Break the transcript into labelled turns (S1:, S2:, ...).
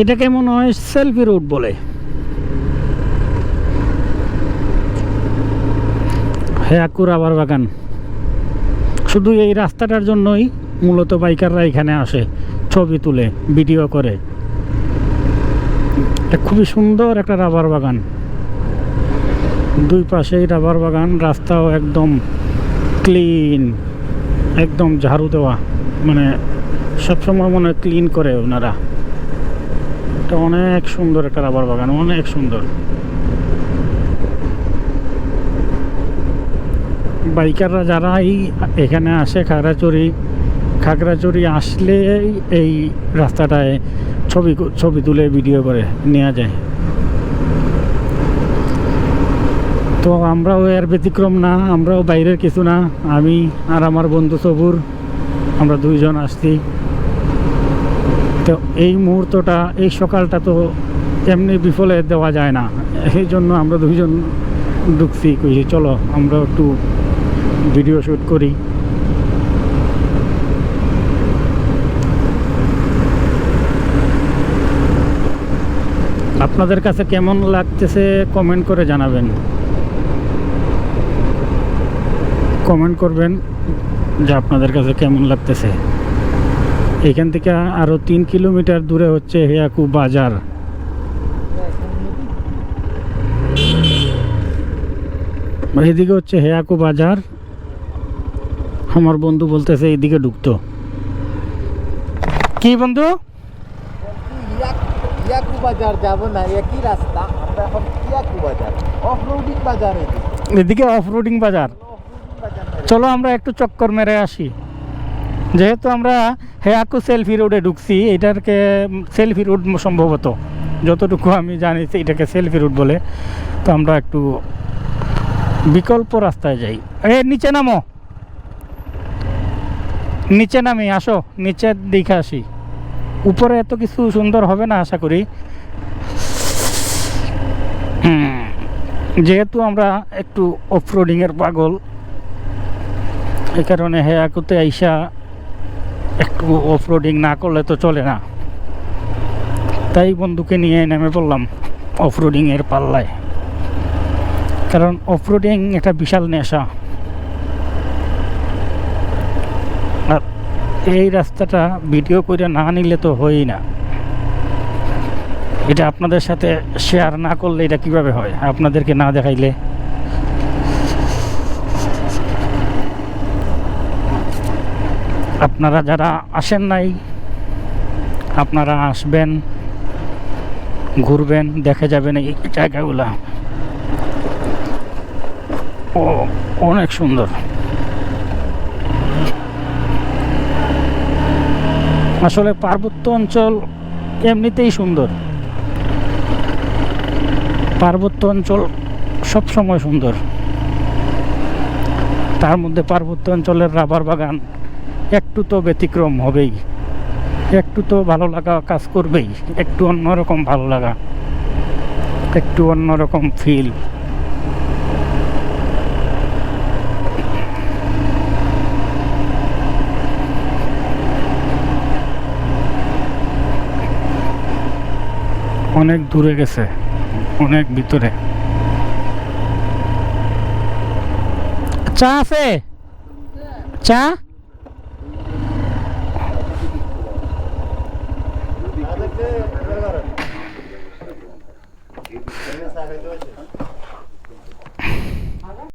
S1: এটাকে মনে হয় সেলফি রুট বলে। হেয়াকুর আবার বাগান। শুধু এই রাস্তাটার জন্যই মূলত বাইকাররা এখানে আসে, ছবি তুলে, ভিডিও করে। খুবই সুন্দর একটা রাবার বাগান। দুই পাশেই রাবার বাগান, রাস্তাও একদম ক্লিন, একদম ঝাড়ু দেওয়া। মানে সবসময় মনে হয় ক্লিন করে ওনারা। এটা অনেক সুন্দর একটা রাবার বাগান, অনেক সুন্দর। বাইকাররা যারা এই এখানে আসে খাগড়াচড়ি খাগড়াচড়ি আসলে এই রাস্তাটায় ছবি ছবি তুলে ভিডিও করে নেওয়া যায়। তো আমরাও এর ব্যতিক্রম না, আমরাও বাইরের কিছু না, আমি আর আমার বন্ধু সবুর, আমরা দুইজন আসছি। তো এই মুহূর্তটা, এই সকালটা তো এমনি বিফলে দেওয়া যায় না। এই জন্য আমরা দুইজন ঢুকছি, কইছি, চলো, আমরা একটু ভিডিও শ্যুট করি। আপনাদের কাছে কেমন লাগতেছে কমেন্ট করে জানাবেন। কমেন্ট করবেন যে আপনাদের কাছে কেমন লাগতেছে। এখান থেকে আরও তিন কিলোমিটার দূরে হচ্ছে হেয়াকু বাজার। এদিকে হচ্ছে হেয়াকু বাজার। আমার বন্ধু বলতেছে এইদিকে ঢুকতো। কি বন্ধু?
S2: ইয়াকু বাজার যাব না একই রাস্তা। আমরা এখন ইয়াকু বাজার অফ বাজার
S1: এদিকে। অফ রোডিং বাজার।
S2: বাজার
S1: চলো আমরা একটু চক্কর মেরে আসি। যেহেতু আমরা হেয়াকু সেলফি রোডে ঢুকছি এটাকে সেলফি রোড সম্ভবত। যতটুকু আমি জানি, এটাকে সেলফি রোড বলে। তো আমরা একটু বিকল্প রাস্তায় যাই। এ, নিচে নামো। নিচে নামি, আসো, নিচের দিকে আসি। উপরে এত কিছু সুন্দর হবে না, আশা করি। যেহেতু আমরা একটু অফরোডিংয়ের পাগল এই কারণে হেয়াকুতে আইসা একটু অফরোডিং না করলে তো চলে না। তাই বন্ধুকে নিয়ে নেমে পড়লাম অফরোডিংয়ের পাল্লায়। কারণ অফরোডিং একটা বিশাল নেশা। আর এই রাস্তাটা ভিডিও করে না নিলে তো হয়ই না। এটা আপনাদের সাথে শেয়ার না করলে এটা কীভাবে হয়? আপনাদেরকে না দেখাইলে আপনারা যারা আসেন নাই, আপনারা আসবেন, ঘুরবেন, দেখে যাবেন এই জায়গাগুলা। ও, অনেক সুন্দর। আসলে পার্বত্য অঞ্চল এমনিতেই সুন্দর। পার্বত্য অঞ্চল সব সময় সুন্দর। তার মধ্যে পার্বত্য অঞ্চলের রাবার বাগান একটু তো ব্যতিক্রম হবেই। একটু তো ভালো লাগা কাজ করবেই। একটু অন্যরকম ভালো লাগা। একটু অন্যরকম ফিল অনেক দূরে গেছে। অনেক ভিতরে। চা আছে? চা? Thank you.